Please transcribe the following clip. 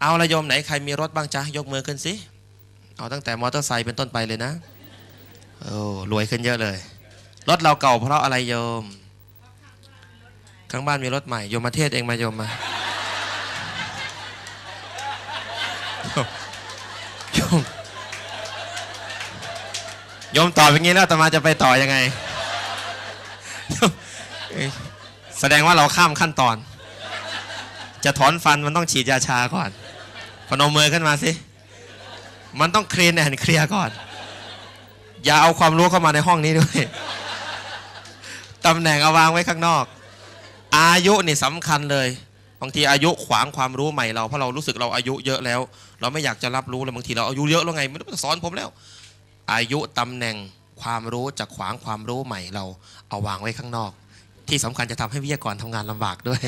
เอาละโยมไหนใครมีรถบ้างจ๊ะยกมือขึ้นสิ เอาตั้งแต่มอเตอร์ไซค์เป็นต้นไปเลยนะโอ้รวยขึ้นเยอะเลย รถเราเก่าเพราะอะไรโยม ข้างบ้านมีรถใหม่โยมมาเทศเองมาโยมมาโยมโยมตอบอย่างนี้แล้วอาตมาจะไปต่อยังไง แสดงว่าเราข้ามขั้นตอน จะถอนฟันมันต้องฉีดยาชาก่อน พนมมือขึ้นมาสิ มันต้องคลีนแอนเคลียร์ก่อน อย่าเอาความรู้เข้ามาในห้องนี้ด้วยตำแหน่งเอาวางไว้ข้างนอก อายุนี่สำคัญเลยบางทีอายุขวางความรู้ใหม่เราเพราะเรารู้สึกเราอายุเยอะแล้ว เราไม่อยากจะรับรู้เลยบางทีเราอายุเยอะแล้วไงไม่ต้องสอนผมแล้ว อายุตำแหน่งความรู้จะขวางความรู้ใหม่เราเอาวางไว้ข้างนอก ที่สำคัญจะทำให้วิทยากรทำงานลำบากด้วย